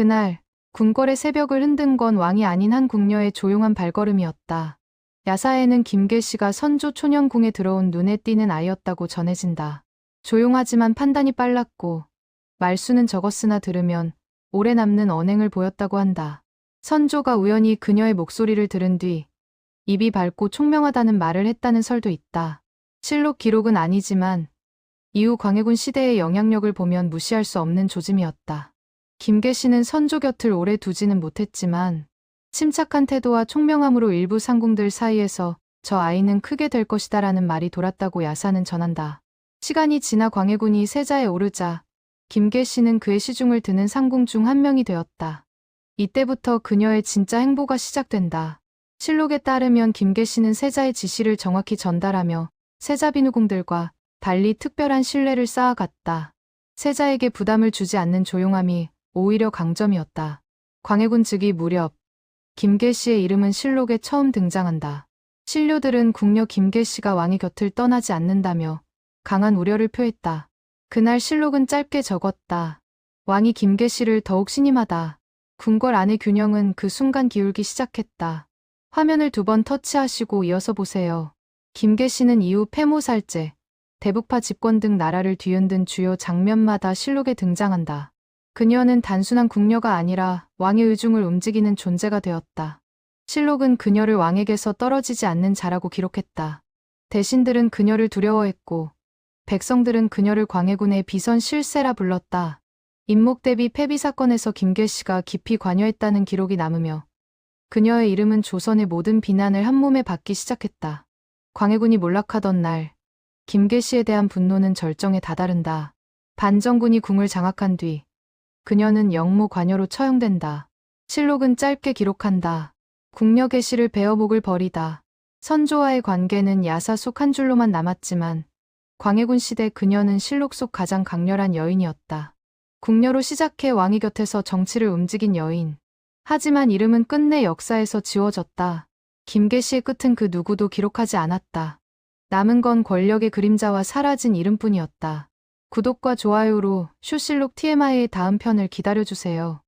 그날 궁궐의 새벽을 흔든 건 왕이 아닌 한 궁녀의 조용한 발걸음이었다. 야사에는 김계 씨가 선조 초년궁에 들어온 눈에 띄는 아이였다고 전해진다. 조용하지만 판단이 빨랐고 말수는 적었으나 들으면 오래 남는 언행을 보였다고 한다. 선조가 우연히 그녀의 목소리를 들은 뒤 입이 밝고 총명하다는 말을 했다는 설도 있다. 실록 기록은 아니지만 이후 광해군 시대의 영향력을 보면 무시할 수 없는 조짐이었다. 김계 씨는 선조 곁을 오래 두지는 못했지만 침착한 태도와 총명함으로 일부 상궁들 사이에서 저 아이는 크게 될 것이다 라는 말이 돌았다고 야사는 전한다. 시간이 지나 광해군이 세자에 오르자 김계 씨는 그의 시중을 드는 상궁 중 한 명이 되었다. 이때부터 그녀의 진짜 행보가 시작된다. 실록에 따르면 김계 씨는 세자의 지시를 정확히 전달하며 세자 비누궁들과 달리 특별한 신뢰를 쌓아갔다. 세자에게 부담을 주지 않는 조용함이 오히려 강점이었다. 광해군 즉위 무렵 김계 씨의 이름은 실록에 처음 등장한다. 신료들은 궁녀 김계 씨가 왕의 곁을 떠나지 않는다며 강한 우려를 표했다. 그날 실록은 짧게 적었다. 왕이 김계 씨를 더욱 신임하다. 궁궐 안의 균형은 그 순간 기울기 시작했다. 화면을 두 번 터치하시고 이어서 보세요. 김계 씨는 이후 폐모살제, 대북파 집권 등 나라를 뒤흔든 주요 장면마다 실록에 등장한다. 그녀는 단순한 궁녀가 아니라 왕의 의중을 움직이는 존재가 되었다. 실록은 그녀를 왕에게서 떨어지지 않는 자라고 기록했다. 대신들은 그녀를 두려워했고 백성들은 그녀를 광해군의 비선 실세라 불렀다. 임목 대비 폐비 사건에서 김계 씨가 깊이 관여했다는 기록이 남으며 그녀의 이름은 조선의 모든 비난을 한몸에 받기 시작했다. 광해군이 몰락하던 날 김계 씨에 대한 분노는 절정에 다다른다. 반정군이 궁을 장악한 뒤 그녀는 영모 관여로 처형된다. 실록은 짧게 기록한다. 궁녀 계시를 베어목을 버리다. 선조와의 관계는 야사 속 한 줄로만 남았지만 광해군 시대 그녀는 실록 속 가장 강렬한 여인이었다. 궁녀로 시작해 왕위 곁에서 정치를 움직인 여인. 하지만 이름은 끝내 역사에서 지워졌다. 김계 씨의 끝은 그 누구도 기록하지 않았다. 남은 건 권력의 그림자와 사라진 이름뿐이었다. 구독과 좋아요로 쇼실록 TMI의 다음 편을 기다려주세요.